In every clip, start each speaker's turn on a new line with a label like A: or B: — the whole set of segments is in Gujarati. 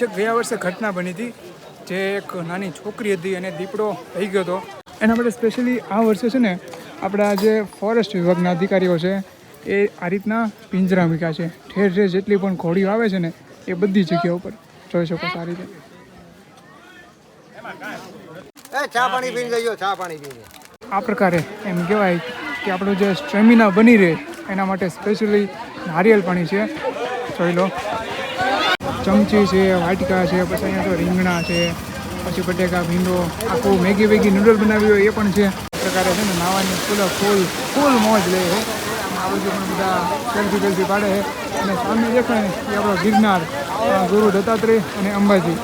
A: જે ગયા વર્ષે ઘટના બની હતી જે એક નાની છોકરી હતી અને દીપડો થઈ ગયો હતો. એના માટે સ્પેશિયલી આ વર્ષે છે ને આપણા જે ફોરેસ્ટ વિભાગના અધિકારીઓ છે એ આ રીતના પિંજરા મૂક્યા છે. ઠેર ઠેર જેટલી પણ ઘોડીઓ આવે છે ને એ બધી જગ્યા ઉપર. જોઈ શકો સારી રીતે.
B: ચા પાણી પીને ચા પાણી પીને.
A: આ પ્રકારે એમ કહેવાય કે આપણું જે સ્ટેમિના બની રહે એના માટે સ્પેશિયલી નારિયેલ પાણી છે. જોઈ લો. ચમચી છે, વાટકા છે, પછી અહીંયા તો રીંગણા છે, પછી બટેકા, ભીંડો, આખું મેગી વેગી નૂડલ બનાવી હોય એ પણ છે. પ્રકારે છે ને નાવાની ફૂલ ફૂલ ફૂલ મોજ લે છે આ પણ બધા સેલ્ફી સેલ્ફી પાડે છે. અને સામે દેખાય એ આપણો ગિરનાર ગુરુ દત્તાત્રેય અને અંબાજી.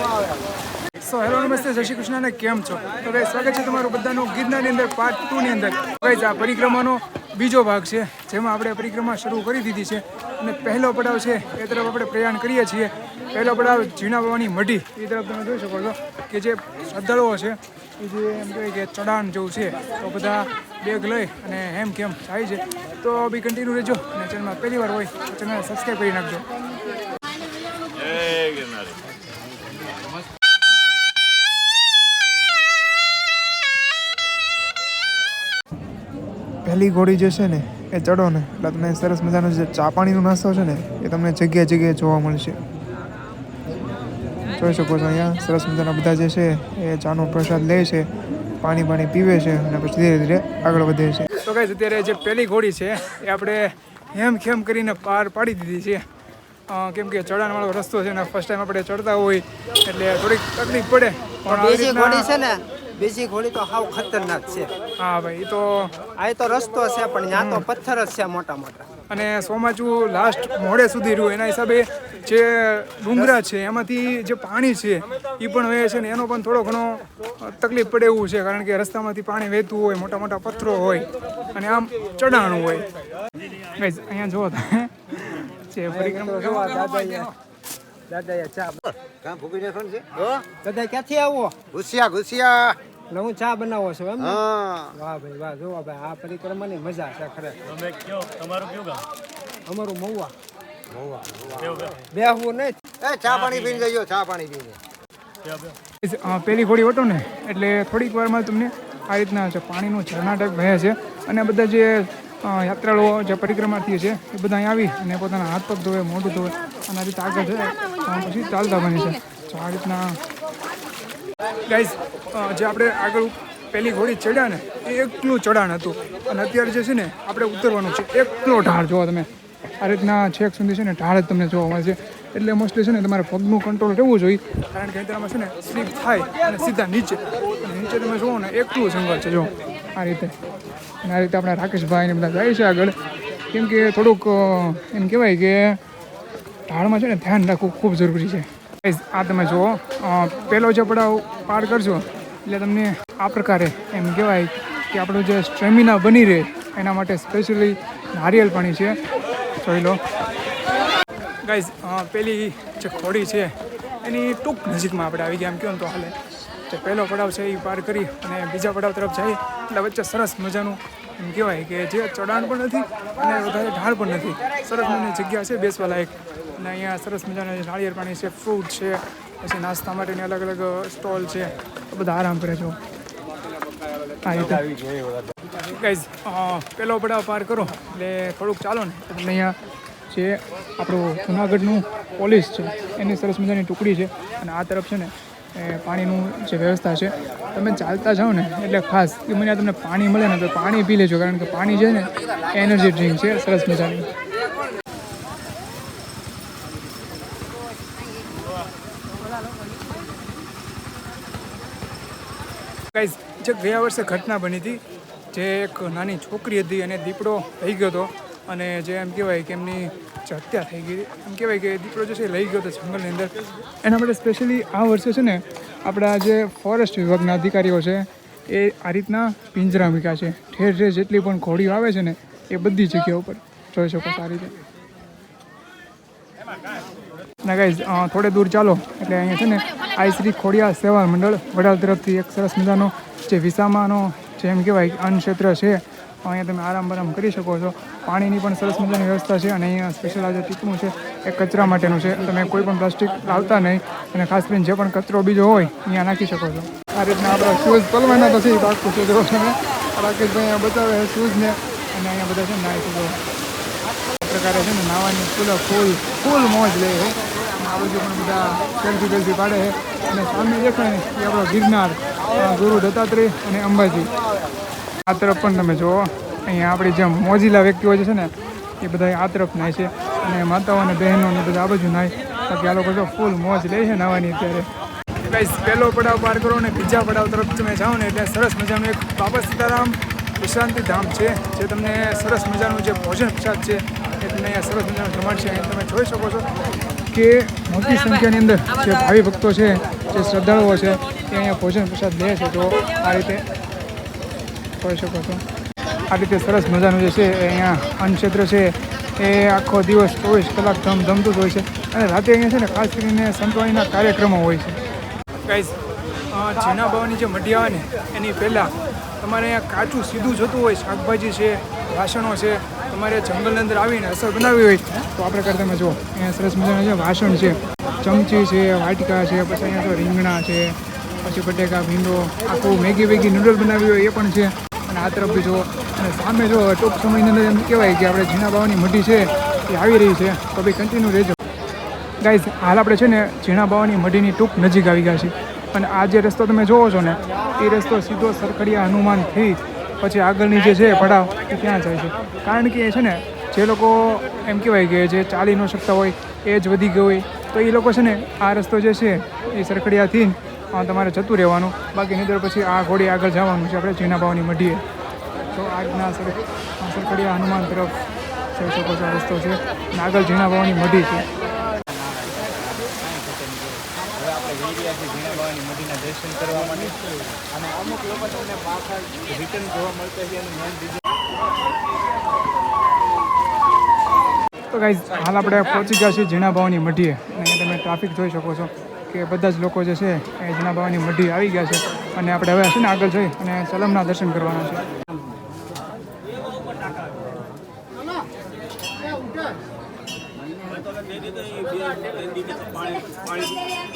A: સો હેલો નમસ્તે, જય શ્રી કૃષ્ણ કેમ છો? તો ભાઈ સ્વાગત છે તમારું બધાનું ગિરનારની અંદર પાર્ટ ટુ ની અંદર. ભાઈ આ પરિક્રમાનો બીજો ભાગ છે, જેમાં આપણે પરિક્રમા શરૂ કરી દીધી છે અને પહેલો પડાવ છે, એ તરફ આપણે પ્રયાણ કરીએ છીએ. પહેલો પડાવ ઝીણા બાવાની મઢી, એ તરફ તમે જોઈ શકો છો કે જે શ્રદ્ધાળુઓ છે, એ જે એમ કહેવાય કે ચડાણ જેવું છે, તો બધા બેગ લઈ અને હેમ કેમ થાય છે. તો બી કન્ટિન્યુ રહેજો અને ચેનલમાં પહેલી વાર હોય તો ચેનલ સબસ્ક્રાઈબ કરી નાખજો. પહેલી ઘોડી જે છે ને એ ચડો ને એટલે તમને સરસ મજાનો જે ચા પાણીનો નાસ્તો છે ને એ તમને જગ્યાએ જગ્યાએ જોવા મળશે. જોઈ શકો છો અહીંયા સરસ મજાના બધા જે છે એ ચાનો પ્રસાદ લે છે પાણી પાણી પીવે છે અને પછી ધીરે ધીરે આગળ વધે છે. તો કઈ અત્યારે જે પહેલી ઘોડી છે એ આપણે હેમ ખેમ કરીને પાર પાડી દીધી છે. કેમ કે ચડાણવાળો રસ્તો છે ને ફર્સ્ટ ટાઈમ આપણે ચડતા હોય એટલે થોડીક તકલીફ પડે. પણ
B: ઘોડી છે ને બીજી ગોળી તો હાવ ખતરનાક છે.
A: હા ભાઈ ઈ તો
B: આ તો રસ્તો છે પણ ત્યાં તો પથ્થર જ છે મોટા મોટા.
A: અને સોમાચું લાસ્ટ મોડે સુધી રહ્યું એના હિસાબે જે ડુંગરા છે એમાંથી જે પાણી છે એ પણ વહે છે ને એનો પણ થોડો ઘણો તકલીફ પડે એવું છે કારણ કે રસ્તામાંથી પાણી વહેતું હોય મોટા મોટા પથ્થરો હોય અને આમ ચઢાણું હોય. અહીંયા જુઓ તમે. જે પરિક્રમા
B: છે? દાદા ક્યાંથી આવો? ઘુસિયા ઘુસિયા. એટલે હું ચા બનાવો છું એમ
C: હા.
B: વાહ ભાઈ વાહ જોવા ભાઈ આ પરિક્રમાની મજા છે ખરેખર. અમારું મહુવા. મહુવા. બેહવું નહીં.
C: એ ચા પાણી પીને જજો ચા પાણી પીને.
A: પેલી ઘોડી ઓટો ને એટલે થોડીક વારમાં તમને આ રીતના છે પાણીનું ઝરણા ટાઈપ વહે છે અને બધા જે યાત્રાળુઓ જે પરિક્રમાર્થીઓ છે એ બધા અહીં આવી અને પોતાના હાથ પગ ધોવે મોઢું ધોવે અને આ રીતે આગળ છે પછી ચાલતા બને છે. તો આ રીતના ગાઈઝ જે આપણે આગળ પહેલી ઘોડી ચડ્યા ને, એ એકલું ચડાણ હતું. અને અત્યારે જે છે ને, આપણે ઉતરવાનું છે. એકલો ઢાળ જોવો તમે. આ રીતના છેક સુધી છે ને, ઢાળ જ તમને જોવા મળે છે. એટલે મોસ્ટલી છે ને, તમારે પગનું કંટ્રોલ રહેવું જોઈએ. કારણ કે અત્યારમાં છે ને સ્લીપ થાય અને સીધા નીચે. નીચે તમે જુઓ ને, એકલું જંગલ છે જો આ રીતે. અને આ રીતે આપણા રાકેશભાઈ ને બધા જાય છે આગળ. કેમ કે થોડુંક એમ કહેવાય કે ઢાળમાં છે ને ધ્યાન રાખવું ખૂબ જરૂરી છે. આ તમે જુઓ. પહેલો જે પડાવ પાર કરશો એટલે તમને આ પ્રકારે એમ કહેવાય કે આપણું જે સ્ટેમિના બની રહે, એના માટે સ્પેશિયલી નારિયેળ પાણી છે. જોઈ લો. ગાઈઝ પેલી જે ખોડી છે, એની ટૂંક નજીકમાં આપણે આવી ગયા, એમ કહો તો હાલે. જે પહેલો પડાવ છે એ પાર કરી અને બીજા પડાવ તરફ જાય. એટલે વચ્ચે સરસ મજાનું એમ કહેવાય કે જે ચઢાણ પણ નથી અને વધારે ઢાળ પણ નથી. સરસ મજાની જગ્યા છે, બેસવા લાયક. અને અહીંયા સરસ મજાના નાળિયેર પાણી છે ફ્રૂટ છે, પછી નાસ્તા માટેની અલગ અલગ સ્ટોલ છે. બધા આરામ કરે છો. પેલો પડાવ પાર કરો. એટલે થોડુંક ચાલો ને. તમને અહીંયા જે આપણું જુનાગઢનું પોલીસ છે, એની સરસ મજાની ટુકડી છે અને આ તરફ છે ને, એ પાણીનું જે વ્યવસ્થા છે, તમે ચાલતા જાઓ ને, એટલે ખાસ કે મને તમને પાણી મળે ને તો પાણી પી લેજો, કારણ કે પાણી છે ને એનર્જી ડ્રિંક છે, સરસ મજાની. ગાઈઝ, જે ગયા વર્ષે ઘટના બની હતી, જે એક નાની છોકરી હતી અને દીપડો થઈ ગયો હતો અને જે એમ કહેવાય કે એમની જે હત્યા થઈ ગઈ, એમ કહેવાય કે દીપડો જે છે લઈ ગયો હતો જંગલની અંદર. એના માટે સ્પેશિયલી આ વર્ષે છે ને આપણા જે ફોરેસ્ટ વિભાગના અધિકારીઓ છે, એ આ રીતના પિંજરા મૂક્યા છે. ઠેર ઠેર જેટલી પણ ઘોડીઓ આવે છે ને, એ બધી જગ્યા ઉપર જોઈ શકો સારી રીતે. ના ગાઈઝ થોડે દૂર ચાલો. એટલે અહીંયા છે ને, આઈ શ્રી ખોડિયા સેવા મંડળ, વડાલ તરફથી એક સરસ મજાનો જે વિસામાનો, જે એમ કહેવાય અન્ન ક્ષેત્ર છે, અહીંયા તમે આરામ બરામ કરી શકો છો. પાણીની પણ સરસ મજાની વ્યવસ્થા છે, અને અહીંયા સ્પેશિયલ આજે જે છે, એ કચરા માટેનું છે. તમે કોઈ પણ પ્લાસ્ટિક લાવતા નહીં, અને ખાસ કરીને જે પણ કચરો બીજો હોય, અહીંયા નાખી શકો છો. આ રીતના આપણા શૂઝ પલવાના તો છે પાકું છે, જો રાકેશભાઈ અહીંયા બતાવે શૂઝને અને અહીંયા બધા છે નાખી આ પ્રકારે છે ને નાવાની ફૂલ ફૂલ ફૂલ મોજ લે છે. અને આ બાજુ પણ બધા સેલ્ફી બેલ્ફી પાડે છે અને સામે દેખાય એ આપણો ગિરનાર ગુરુ દત્તાત્રેય અને અંબાજી આ તરફ પણ તમે જુઓ અહીંયા આપણી જેમ મોજીલા વ્યક્તિઓ છે ને એ બધા આ તરફ નાય છે. અને માતાઓ અને બહેનો ને બધા આ બાજુ નાય બાકી આ લોકો જો ફૂલ મોજ લે છે નાવાની અત્યારે ગાઈસ પહેલો પડાવ પાર કરો ને બીજા પડાવ તરફ તમે જાઓ ને એટલે સરસ મજાનું એક બાબા સીતારામ વિશ્રાંતિ ધામ છે જે તમને સરસ મજાનું જે ભોજન પ્રસાદ છે. એ તમને અહીંયા સરસ મજાનું જમાડ છે તમે જોઈ શકો છો કે મોટી સંખ્યાની અંદર જે ભાવિ ભક્તો છે જે શ્રદ્ધાળુઓ છે તે અહીંયા ભોજન પ્રસાદ લે છે. તો આ રીતે કહી શકો છો. આ રીતે સરસ મજાનું જે છે અહીંયા અન્નક્ષેત્ર છે એ આખો દિવસ ચોવીસ કલાક ધમ ધમતું જ હોય છે. અને રાતે અહીંયા છે ને ખાસ કરીને સંતવાણીના કાર્યક્રમો હોય છે. ગાઈઝ જેના ભાવની જે મઢિયા આવે ને એની પહેલાં તમારે અહીંયા કાચું સીધું જતું હોય શાકભાજી છે વાસણો છે, તમારે જંગલની અંદર આવીને અસર બનાવવી હોય, તો આ પ્રકારે તમે જુઓ અહીંયા સરસ મજાના જે વાસણ છે, ચમચી છે, વાટકા છે, પછી અહીંયા તો રીંગણા છે, પછી બટેકા, ભીંડો, આખું મેગી વેગી નૂડલ બનાવી હોય એ પણ છે. અને આ તરફ બી જુઓ અને સામે જો ટૂંક સમયની અંદર એમ કહેવાય કે આપણે ઝીણા બાવાની મઢી છે, એ આવી રહી છે, તો ભાઈ કન્ટિન્યુ રહેજો. ગાઈઝ હાલ આપણે છે ને ઝીણા બાવાની મઢીની ટૂંક નજીક આવી ગયા છે અને આ જે રસ્તો તમે જોવો છો ને, એ રસ્તો સીધો સરખડિયા હનુમાનથી પછી આગળની જે છે પડાવ એ ત્યાં જાય છે? કારણ કે એ છે ને, જે લોકો એમ કહેવાય કે જે ચાલી ન શકતા હોય, એ જ વધી ગયો હોય. તો એ લોકો છે ને, આ રસ્તો જે છે, એ સરખડિયાથી તમારે જતું રહેવાનું. બાકી નહીં પછી આ ઘોડી આગળ જવાનું છે. આપણે જીના ભાવની મઢીએ. તો આજના સરખડિયા હનુમાન તરફ જઈ શકો છો. રસ્તો છે અને આગળ ઝીણા બાવાની મઢી છે તો ગાઈઝ હાલ આપણે પહોંચી ગયા છીએ ઝીણા ભાવની મઢીએ. અને તમે ટ્રાફિક જોઈ શકો છો કે બધા જ લોકો જે છે એ ઝીણા ભાવની મઢી આવી ગયા છે. અને આપણે હવે છે ને આગળ જઈ અને સલમના દર્શન કરવાના છે. તો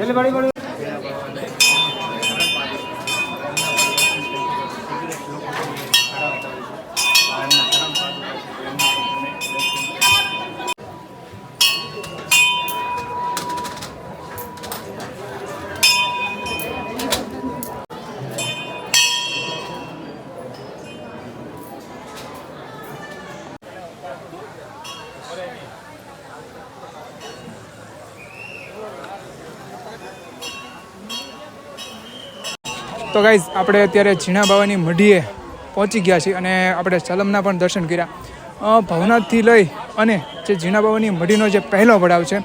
A: ডেলিভারি ગાઈઝ આપણે અત્યારે ઝીણા બાવાની મઢીએ પહોંચી ગયા છીએ અને આપણે સલમના પણ દર્શન કર્યા. ભવનાથથી લઈ અને જે ઝીણા બાવાની મઢીનો જે પહેલો પડાવ છે,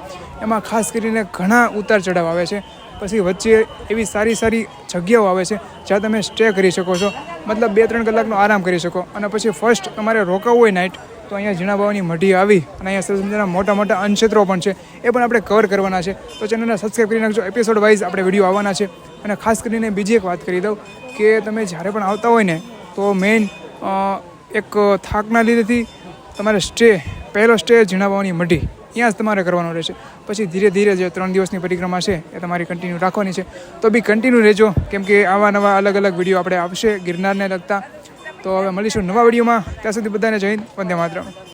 A: એમાં ખાસ કરીને ઘણા ઉતાર ચઢાવ આવે છે. પછી વચ્ચે એવી સારી સારી જગ્યાઓ આવે છે, જ્યાં તમે સ્ટે કરી શકો છો. મતલબ બે ત્રણ કલાકનો આરામ કરી શકો. અને પછી ફર્સ્ટ તમારે રોકાવું હોય નાઇટ તો અહીંયા ઝીણા બાવાની મઢી આવી અને અહીંયા સરસ મોટા મોટા અનક્ષેત્રો પણ છે. એ પણ આપણે કવર કરવાના છે. તો ચેનલને સબસ્ક્રાઈબ કરી નાખજો. એપિસોડ વાઇઝ આપણે વીડિયો આવવાના છે. અને ખાસ કરીને બીજી એક વાત કરી દઉં કે તમે જ્યારે પણ આવતા હોય ને, તો મેઇન એક થાકના લીધેથી તમારે સ્ટે પહેલો સ્ટે ઝીણાબાવાની મઢી. ત્યાં જ તમારે કરવાનો રહેશે. પછી ધીરે ધીરે જે ત્રણ દિવસની પરિક્રમા છે, એ તમારી કન્ટિન્યુ રાખવાની છે. તો બી કન્ટિન્યુ રહેજો. કેમ કે આવા નવા અલગ અલગ વીડિયો આપણે આવશે. ગિરનારને લગતા તો હવે મળીશું નવા વિડીયોમાં. ત્યાં સુધી બધાને જઈને વંદે માતરમ.